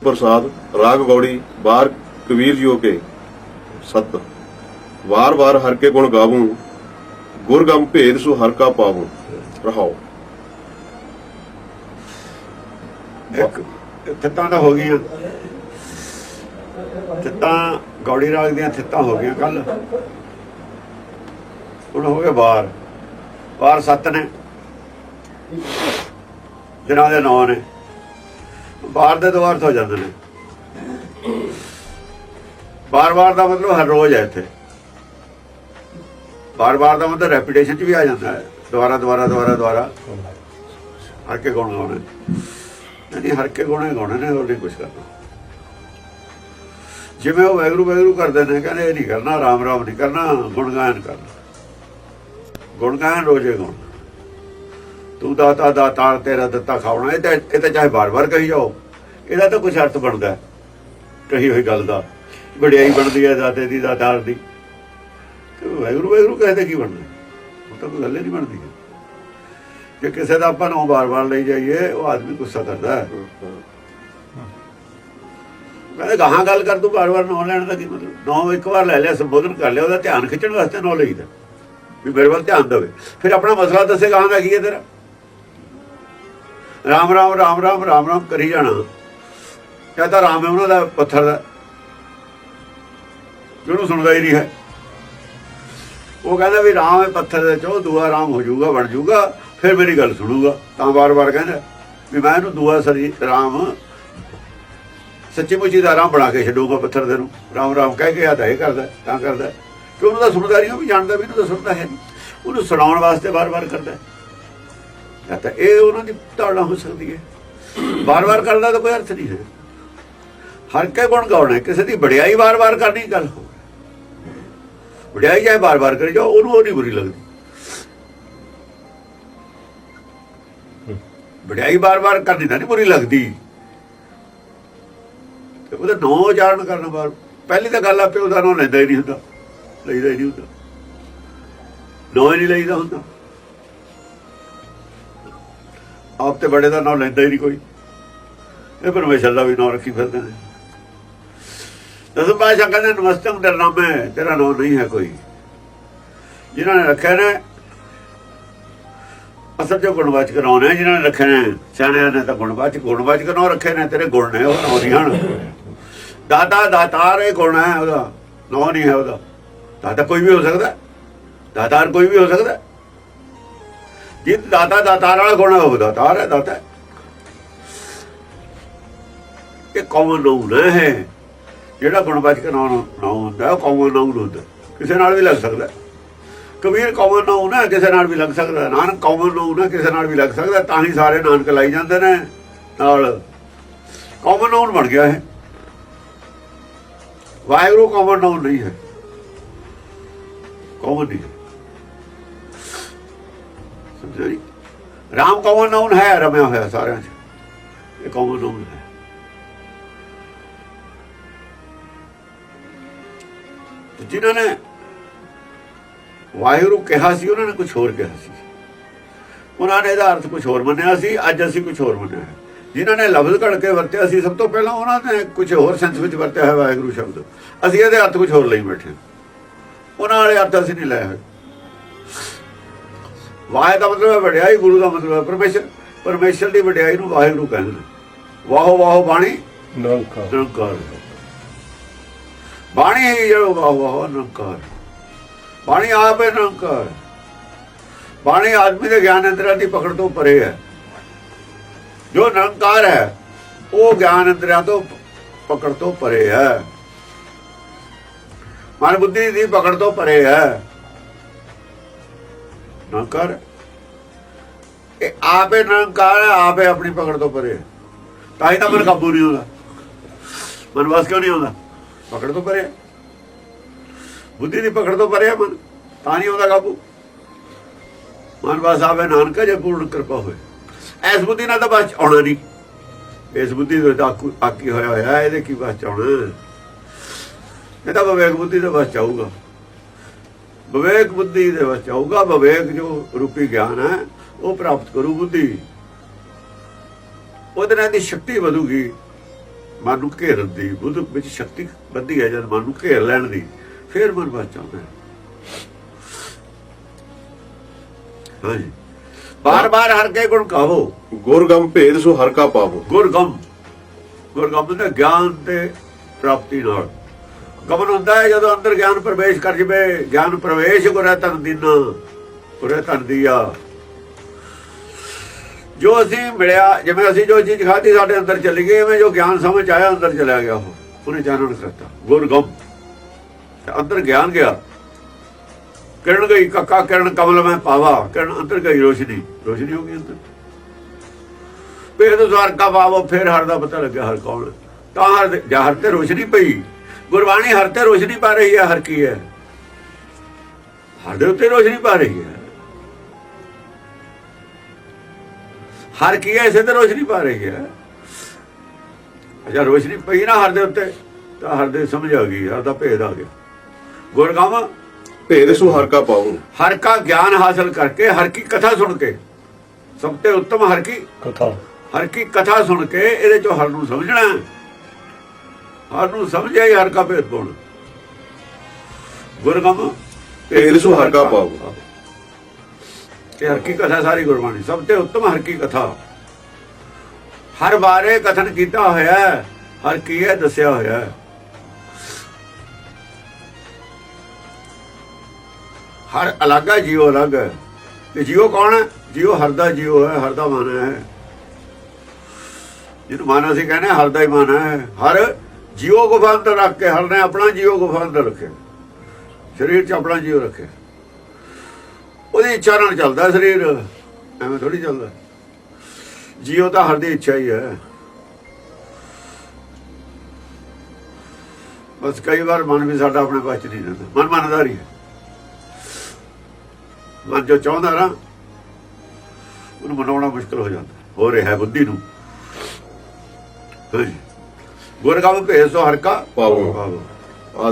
ਪ੍ਰਸਾਦ, ਰਾਗ ਗੌੜੀ, ਬਾਰ ਕਬੀਰ ਜੀਓ ਕੇ ਸਤ। ਵਾਰ ਵਾਰ ਹਰ ਕੇ ਗੁਣ ਗਾਵੂੰ, ਗੁਰ ਗਮ ਭੇਦ ਸੋ ਹਰ ਕਾ ਪਾਵੂੰ, ਰਹਾਓ। ਥਿੱਤਾਂ ਤਾਂ ਹੋ ਗਈਆਂ। ਥਿੱਤਾਂ, ਗੌੜੀ ਰਾਗ ਦੀਆਂ ਥਿੱਤਾਂ ਹੋ ਗਈਆਂ ਕੱਲ ਹੁਣ ਹੋ ਗਏ ਬਾਰ ਬਾਰ ਸੱਤ ਨੇ। ਜਿਨ੍ਹਾਂ ਦੇ ਨਾਂ ਨੇ। ਬਾਰ ਦੇ ਦੋ ਅਰਥ ਹੋ ਜਾਂਦੇ ਨੇ। ਬਾਰ-ਬਾਰ ਦਾ ਮਤਲਬ ਹਰ ਰੋਜ਼ ਹੈ ਇੱਥੇ। ਬਾਰ-ਬਾਰ ਦਾ ਮਤਲਬ ਰੈਪੀਟੇਸ਼ਨ ਚ ਵੀ ਆ ਜਾਂਦਾ ਹੈ। ਦੁਬਾਰਾ ਦੁਬਾਰਾ ਦੁਬਾਰਾ ਦੁਬਾਰਾ ਹਰ ਕੇ ਗੁਣ ਗਾਉਣੇ ਨਹੀਂ, ਹਰ ਕੇ ਗੁਣੇ ਗਾਉਣੇ ਨੇ, ਹੋਰ ਨਹੀਂ ਕੁਝ ਕਰਨਾ। ਜਿਵੇਂ ਉਹ ਵੈਗਰੂ ਵੈਗਰੂ ਕਰਦੇ ਨੇ, ਕਹਿੰਦੇ ਇਹ ਨਹੀਂ ਕਰਨਾ, ਰਾਮ ਰਾਮ ਨਹੀਂ ਕਰਨਾ ਗੁਣਗਾਇਨ ਕਰਨਾ। ਗੁਣਗਾਇਨ ਰੋਜ਼ੇ ਗਾਉਣਾ। ਤੂੰ ਦਾਤਾ ਦਾਤਾਰ ਤੇਰਾ ਦਿੱਤਾ ਖਾਉਣਾ, ਇਹ ਤਾਂ ਇਹ ਤਾਂ ਚਾਹੇ ਬਾਰ-ਬਾਰ ਕਹੀ ਜਾਓ। ਇਹਦਾ ਤਾਂ ਕੁਝ ਅਰਥ ਬਣਦਾ ਕਹੀ ਹੋਈ ਗੱਲ ਦਾ। ਵਡਿਆਈ ਬਣਦੀ ਹੈ, ਦਾਤੇ ਦੀ, ਦਾਤਾਰ ਦੀ। ਤੇ ਵੈਗਰੂ ਵੈਗਰੂ ਕਹਿੰਦੇ ਕੀ ਬਣਦਾ ਉਹ ਤਾਂ ਕੋਈ ਗੱਲ ਨਹੀਂ ਬਣਦੀ। ਜੇ ਕਿਸੇ ਦਾ ਆਪਾਂ ਨੂੰ ਬਾਰ-ਬਾਰ ਲਈ ਜਾਈਏ, ਉਹ ਆਦਮੀ ਗੁੱਸਾ ਕਰਦਾ ਹੈ। ਕਹਿੰਦੇ ਗਾਹਾਂ ਗੱਲ ਕਰ ਤੂੰ ਬਾਰ-ਬਾਰ ਨੌ ਲੈਣ ਦਾ ਕੀ ਮਤਲਬ? ਨਾਂ ਇੱਕ ਵਾਰ ਲੈ ਲਿਆ, ਸੰਬੋਧਨ ਕਰ ਲਿਆ, ਉਹਦਾ ਧਿਆਨ ਖਿੱਚਣ ਵਾਸਤੇ ਨਾਂ ਲਈਦਾ। ਵੀ ਮੇਰੇ ਵੱਲ ਧਿਆਨ ਦੇਵੇ। ਫਿਰ ਆਪਣਾ ਮਸਲਾ ਦੱਸੇ ਗਾਹਾਂ ਦਾ ਕੀ ਹੈ ਤੇਰਾ? ਰਾਮ ਰਾਮ ਰਾਮ ਰਾਮ ਰਾਮ ਰਾਮ ਕਰੀ ਜਾਣਾ। ਕਿਆ ਤਾਂ ਰਾਮ ਹੈ, ਉਹਨਾਂ ਦਾ ਪੱਥਰ ਦਾ। ਜਿਹਨੂੰ ਸੁਣਦਾ ਹੀ ਨਹੀਂ ਹੈ। ਉਹ ਕਹਿੰਦਾ ਵੀ ਰਾਮ ਹੈ ਪੱਥਰ ਦੇ ਚੋ ਦੂਆ ਰਾਮ ਹੋ ਜਾਊਗਾ, ਬਣ ਜਾਊਗਾ, ਫਿਰ ਮੇਰੀ ਗੱਲ ਸੁਣੂਗਾ। ਤਾਂ ਵਾਰ-ਵਾਰ ਕਹਿੰਦਾ ਵੀ ਮੈਂ ਇਹਨੂੰ ਦੂਆ ਸਰੀ ਰਾਮ, ਸੱਚੀ ਮੁੱਚੀ ਦਾ ਰਾਮ ਬਣਾ ਕੇ ਛੱਡੂਗਾ ਪੱਥਰ ਦੇ ਨੂੰ। ਰਾਮ ਰਾਮ ਕਹਿ ਕੇ ਆ ਤਾਂ ਇਹ ਕਰਦਾ, ਤਾਂ ਕਰਦਾ। ਕਿ ਉਹਨੂੰ ਤਾਂ ਸੁਣਦਾ ਨਹੀਂ, ਉਹ ਵੀ ਜਾਣਦਾ ਵੀ ਇਹਨੂੰ ਤਾਂ ਸੁਣਦਾ ਹੈ ਨਹੀਂ। ਉਹਨੂੰ ਸੁਣਾਉਣ ਵਾਸਤੇ ਵਾਰ-ਵਾਰ ਕਰਦਾ। ਜਾਂ ਤਾਂ ਇਹ ਉਹਨਾਂ ਦੀ ਧਾਰਨਾ ਹੋ ਸਕਦੀ ਹੈ। ਵਾਰ-ਵਾਰ ਕਰਦਾ ਤਾਂ ਕੋਈ ਅਰਥ ਨਹੀਂ ਹੈ। ਹਰ ਕੇ ਗੁਣ ਗਾਉਣਾ ਕਿਸੇ ਦੀ ਵਡਿਆਈ ਵਾਰ-ਵਾਰ ਕਰਨੀ ਗੱਲ ਹੋ। ਵਡਿਆਈ ਜਾਏ ਵਾਰ-ਵਾਰ ਕਰੀ ਜਾਓ, ਉਹਨੂੰ ਉਹ ਨਹੀਂ ਬੁਰੀ ਲੱਗਦੀ। ਵਡਿਆਈ ਵਾਰ-ਵਾਰ ਕਰਨੀ ਤਾਂ ਨਹੀਂ ਬੁਰੀ ਲੱਗਦੀ। ਤੇ ਉਹਦਾ ਨੌ ਉਚਾਰਨ ਕਰਨ ਬਾਰ ਪਹਿਲੀ ਤਾਂ ਗੱਲ ਆਪੇ ਉਹਦਾ ਨੌ ਲੈਂਦਾ ਹੀ ਨਹੀਂ ਹੁੰਦਾ। ਲਈਦਾ ਹੀ ਨਹੀਂ ਹੁੰਦਾ। ਨੌ ਹੀ ਨਹੀਂ ਲਈਦਾ ਹੁੰਦਾ। ਆਪ ਤੇ ਬੜੇ ਦਾ ਨਾਂ ਲੈਂਦਾ ਹੀ ਨਹੀਂ ਕੋਈ। ਇਹ ਪਰਮੇਸ਼ਰ ਦਾ ਵੀ ਨਾਂ ਰੱਖੀ ਫਿਰਦੇ ਨੇ। ਦਸਮ ਪਾਸ਼ਾ ਕਹਿੰਦੇ, ਨਮਸਤੇ ਨਾਮ ਹੈ ਤੇਰਾ ਨਾਂ ਨਹੀਂ ਹੈ ਕੋਈ। ਜਿਨ੍ਹਾਂ ਨੇ ਰੱਖਿਆ ਨੇ, ਅਸਲ ਜੋ ਗੁਣਵਾਚਕ ਨਾਂ ਨੇ, ਜਿਨ੍ਹਾਂ ਨੇ ਰੱਖਿਆ ਨੇ, ਸਿਆਣਿਆਂ ਨੇ ਤਾਂ ਗੁਣਵਾਚਕ ਗੁਣਵਾਚਕ ਨਾਂ ਰੱਖੇ ਨੇ, ਤੇਰੇ ਗੁਣ ਨੇ, ਉਹ ਨਾਂ ਨਹੀਂ ਹਨ। ਦਾਤਾ ਦਾਤਾਰ ਇਹ ਗੁਣ ਹੈ ਉਹਦਾ, ਨਾਂ ਨਹੀਂ ਹੈ ਉਹਦਾ। ਦਾਤਾ ਕੋਈ ਵੀ ਹੋ ਸਕਦਾ ਦਾਤਾਰ ਕੋਈ ਵੀ ਹੋ ਸਕਦਾ। ਜਿਸ ਦਾਤਾ ਦਾਤਾਰ ਵਾਲਾ ਗੁਣ ਹੈ ਦਾਤਾਰ ਹੈ ਦਾਤਾ ਇਹ ਕੌਮਨ ਨਾਮ ਹੈ। ਜਿਹੜਾ ਗੁਣਵਾਚਕ ਨਾਮ ਨਾਮ ਹੁੰਦਾ, ਉਹ ਕਾਮਨ ਨਾਮ ਹੁੰਦਾ। ਕਿਸੇ ਨਾਲ ਵੀ ਲੱਗ ਸਕਦਾ। ਕਬੀਰ ਕੌਮਨ ਨਾਮ ਨਾ, ਕਿਸੇ ਨਾਲ ਵੀ ਲੱਗ ਸਕਦਾ। ਨਾਨਕ ਕੌਮਨ ਨਾਮ ਨਾ, ਕਿਸੇ ਨਾਲ ਵੀ ਲੱਗ ਸਕਦਾ। ਤਾਂ ਹੀ ਸਾਰੇ ਨਾਨਕ ਲਾਈ ਜਾਂਦੇ ਨੇ। ਨਾਲ ਕਾਮਨ ਨਾਮ ਬਣ ਗਿਆ ਹੈ ਵਾਹਿਗੁਰੂ ਕੌਮਨ ਨਾਮ ਨਹੀਂ ਹੈ। ਕਾਮਨ ਨਹੀਂ ਸਮਝਿਆ ਰਾਮ ਕਾਮਨ ਨਾਮ ਹੈ, ਰਮਿਆ ਹੋਇਆ ਸਾਰਿਆਂ 'ਚ। ਇਹ ਕਾਮਨ ਨਾਮ ਹੈ। ਜਿਨ੍ਹਾਂ ਨੇ ਵਾਹਿਗੁਰੂ ਕਿਹਾ ਸੀ, ਉਹਨਾਂ ਨੇ ਕੁਝ ਹੋਰ ਕਿਹਾ ਸੀ। ਉਹਨਾਂ ਨੇ ਇਹਦਾ ਅਰਥ ਕੁਝ ਹੋਰ ਮੰਨਿਆ ਸੀ, ਅੱਜ ਅਸੀਂ ਕੁਝ ਹੋਰ ਮੰਨਿਆ ਹੈ। ਜਿਨ੍ਹਾਂ ਨੇ ਲਫ਼ਜ਼ ਘੜ ਕੇ ਵਰਤਿਆ ਸੀ, ਸਭ ਤੋਂ ਪਹਿਲਾਂ ਉਹਨਾਂ ਨੇ ਕੁਝ ਹੋਰ ਸੈਂਸ ਵਿੱਚ ਵਰਤਿਆ ਹੈ ਵਾਹਿਗੁਰੂ ਸ਼ਬਦ। ਅਸੀਂ ਇਹਦੇ ਅਰਥ ਕੁਝ ਹੋਰ ਲਈ ਬੈਠੇ ਉਹਨਾਂ ਵਾਲੇ ਅਰਥ ਅਸੀਂ ਨਹੀਂ ਲਏ ਹੋਏ। ਵਾਹਿ ਦਾ ਮਤਲਬ ਹੈ ਵਡਿਆਈ ਗੁਰੂ ਦਾ ਮਤਲਬ ਹੈ ਪਰਮੇਸ਼ਰ। ਪਰਮੇਸ਼ਰ ਦੀ ਵਡਿਆਈ ਨੂੰ ਵਾਹਿਗੁਰੂ ਕਹਿੰਦੇ। ਵਾਹੋ ਵਾਹੋ ਬਾਣੀ। ਨਿਰੰਕਾਰ ਨਿਰੰਕਾਰ ਬਾਣੀ ਹੈ ਜਿਹੜਾ ਵਾਹ ਵਾਹ ਨਿਰੰਕਾਰ ਬਾਣੀ ਆਪ ਹੈ ਨਿਰੰਕਾਰ ਬਾਣੀ ਆਦਮੀ ਦੇ ਗਿਆਨ ਅੰਦਰਾਂ ਦੀ ਪਕੜ ਤੋਂ ਪਰੇ ਹੈ। ਜੋ ਨਿਰੰਕਾਰ ਹੈ ਉਹ ਗਿਆਨ ਅੰਦਰਾਂ ਤੋਂ ਪਕੜ ਤੋਂ ਪਰੇ ਹੈ। ਮਨ ਬੁੱਧੀ ਦੀ ਪਕੜ ਤੋਂ ਪਰੇ ਹੈ। ਨਿਰੰਕਾਰ ਇਹ ਆਪੇ ਨਿਰੰਕਾਰ ਹੈ ਆਪੇ ਆਪਣੀ ਪਕੜ ਤੋਂ ਪਰੇ। ਹੈ ਤਾਂ ਹੀ ਤਾਂ ਮਨ ਕਾਬੂ ਨਹੀਂ ਹੁੰਦਾ ਮਨ ਵਸ ਕਿਉਂ ਨਹੀਂ ਆਉਂਦਾ? ਪਕੜ ਤੋਂ ਪਰੇ। ਬੁੱਧੀ ਦੀ ਪਕੜ ਤੋਂ ਪਰੇ ਮਨ, ਤਾਂ ਨਹੀਂ ਆਉਂਦਾ ਕਾਬੂ। ਮਨ ਵਸ ਆਵੇ ਨਾਨਕਾ ਜੇ ਪੂਰਨ ਕਿਰਪਾ ਹੋਏ। ਐਸ ਬੁੱਧੀ ਨਾਲ ਤਾਂ ਬਸ ਆਉਣਾ ਨਹੀਂ। ਇਸ ਬੁੱਧੀ ਦੇ ਆਕੀ ਹੋਇਆ ਹੋਇਆ, ਇਹਦੇ ਕੀ ਬਸ ਆਉਣਾ। ਇਹ ਤਾਂ ਵਿਵੇਕ ਬੁੱਧੀ ਦਾ ਬਸ ਆਊਗਾ ਵਿਵੇਕ ਬੁੱਧੀ ਦੇ ਬਸ ਚਾਹੂਗਾ ਵਿਵੇਕ ਜੋ ਰੂਪੀ ਗਿਆਨ ਹੈ ਉਹ ਪ੍ਰਾਪਤ ਕਰੂ ਬੁੱਧੀ। ਉਹਦੇ ਨਾਲ ਦੀ ਸ਼ਕਤੀ ਵਧੂਗੀ। ਮਨ ਨੂੰ ਘੇਰਨ ਦੀ ਬੁੱਧ ਵਿੱਚ ਸ਼ਕਤੀ ਬੰਦੀ ਹੈ ਜਦ ਮਨ ਨੂੰ ਘੇਰ ਲੈਣ ਦੀ ਫਿਰ ਮਨ ਬਚ ਜਾਂਦਾ ਹੈ। ਹਾਂਜੀ। ਬਾਰ ਬਾਰ ਹਰ ਕੇ ਗੁਣ ਕਹੋ ਗੁਰਗਮ ਭੇਦ ਸੋ ਹਰ ਕਾ ਪਾਵੋ। ਗੁਰਗਮ। ਗੁਰਗਮ ਦਾ ਗਿਆਨ ਤੇ ਪ੍ਰਾਪਤੀ ਨਾਲ। ਗਮਨ ਹੁੰਦਾ ਹੈ ਜਦੋਂ ਅੰਦਰ ਗਿਆਨ ਪ੍ਰਵੇਸ਼ ਕਰ ਜਵੇ। ਗਿਆਨ ਪ੍ਰਵੇਸ਼ ਗੁਰੇ ਤਨ ਦੀਨਾ, ਗੁਰੇ ਤਨ ਦੀਆ। ਜੋ ਅਸੀਂ ਮਿਲਿਆ, ਜਿਵੇਂ ਅਸੀਂ ਜੋ ਚੀਜ਼ ਖਾਧੀ ਸਾਡੇ ਅੰਦਰ ਚਲੀ ਗਈ, ਐਵੇਂ ਜੋ ਗਿਆਨ ਸਮਝ ਆਇਆ, ਅੰਦਰ ਚਲਾ ਗਿਆ ਉਹ। ਉਹਨੇ ਚਾਨਣ ਕਰਤਾ ਗੁਰਗਮ ਤੇ ਅੰਦਰ ਗਿਆਨ ਗਿਆ। ਕਿਰਨ ਗਈ, ਕੱਕਾ ਕਿਰਨ ਕਮਲ ਮੈਂ ਪਾਵਾ। ਕਿਰਨ ਅੰਦਰ ਗਈ, ਰੋਸ਼ਨੀ। ਰੋਸ਼ਨੀ ਹੋ ਗਈ ਅੰਦਰ। ਭੇਦ ਸਵਾਰ ਕਾ ਪਾਵੋ ਫਿਰ ਹਰ ਦਾ ਪਤਾ ਲੱਗਿਆ, ਹਰ ਕੌਣ। ਤਾਂ ਹਰ ਦੇ- ਹਰ ਤੇ ਰੋਸ਼ਨੀ ਪਈ। ਗੁਰਬਾਣੀ ਹਰ ਤੇ ਰੋਸ਼ਨੀ ਪਾ ਰਹੀ ਹੈ ਹਰ ਕੀ ਹੈ। ਹਰ ਦੇ ਉੱਤੇ ਰੋਸ਼ਨੀ ਪਾ ਰਹੀ ਹੈ। ਹਰ ਕੀ ਹੈ ਇਸੇ ਤੇ ਰੋਸ਼ਨੀ ਪਾ ਰਹੀ ਹੈ। ਅਜਾ ਰੋਸ਼ਨੀ ਪਈ ਨਾ ਹਰ ਦੇ ਉੱਤੇ ਤਾਂ ਹਰ ਦੇ ਸਮਝ ਆ ਗਈ ਹਰ ਦਾ ਭੇਦ ਆ ਗਿਆ। ਗੁਰਗਾਮ ਭੇਦ ਸੋ ਹਰ ਕਾ ਪਾਵੋ ਹਰ ਕਾ ਗਿਆਨ ਹਾਸਲ ਕਰਕੇ ਹਰ ਕੀ ਕਥਾ ਸੁਣ ਕੇ ਸਭ ਤੋਂ ਉੱਤਮ ਹਰ ਕੀ ਕਥਾ। ਹਰ ਕੀ ਕਥਾ ਸੁਣ ਕੇ ਇਹਦੇ ਚੋਂ ਹਰ ਨੂੰ ਸਮਝਣਾ ਹੈ। ਹਰ ਨੂੰ ਸਮਝਿਆ ਹਰ ਕਾ ਭੇਦ ਪਾਉਣਾ। ਗੁਰਗਮ ਭੇਦ ਸੋ ਹਰ ਕਾ ਪਾਵੋ ਇਹ ਹਰ ਕੀ ਕਥਾ ਸਾਰੀ ਗੁਰਬਾਣੀ ਸਭ ਤੋਂ ਉੱਤਮ ਹਰ ਕੀ ਕਥਾ। ਹਰ ਬਾਰੇ ਕਥਨ ਕੀਤਾ ਹੋਇਆ ਹੈ ਹਰ ਕੀ ਹੈ ਦੱਸਿਆ ਹੋਇਆ ਹੈ। ਹਰ ਅਲੱਗ ਹੈ ਜੀਵ ਅਲੱਗ ਹੈ। ਤੇ ਜੀਵ ਕੌਣ ਹੈ? ਜੀਵ ਹਰ ਦਾ ਜੀਵ ਹੈ ਹਰ ਦਾ ਮਨ ਹੈ। ਜਿਹਨੂੰ ਮਨ ਅਸੀਂ ਕਹਿੰਦੇ ਹਰ ਦਾ ਹੀ ਮਨ ਹੈ। ਹਰ ਜੀਵ ਗੁਫਾ ਅੰਦਰ ਰੱਖ ਕੇ ਹਰ ਨੇ ਆਪਣਾ ਜੀਵ ਗੁਫਾ ਅੰਦਰ ਰੱਖਿਆ ਸਰੀਰ 'ਚ ਆਪਣਾ ਜੀਵ ਰੱਖਿਆ ਉਹਦੀ ਇੱਛਾ ਨਾਲ ਚੱਲਦਾ ਸਰੀਰ, ਐਵੇਂ ਥੋੜੀ ਚੱਲਦਾ। ਜੀਵ ਤਾਂ ਹਰ ਦੀ ਇੱਛਾ ਹੀ ਹੈ। ਬਸ ਕਈ ਵਾਰ ਮਨ ਵੀ ਸਾਡਾ ਆਪਣੇ ਪਾਸ 'ਚ ਨਹੀਂ ਰਹਿੰਦਾ। ਮਨ ਮੰਨਦਾ ਹੈ ਮਨ ਜੋ ਚਾਹੁੰਦਾ ਨਾ, ਉਹਨੂੰ ਮਨਾਉਣਾ ਮੁਸ਼ਕਲ ਹੋ ਜਾਂਦਾ। ਹੋ ਰਿਹਾ ਬੁੱਧੀ ਨੂੰ। ਹਾਂਜੀ। ਗੁਰਗਾਮ ਭੇਸ ਸੋ ਹਰ ਕਾ ਪਾਵੋ। ਆ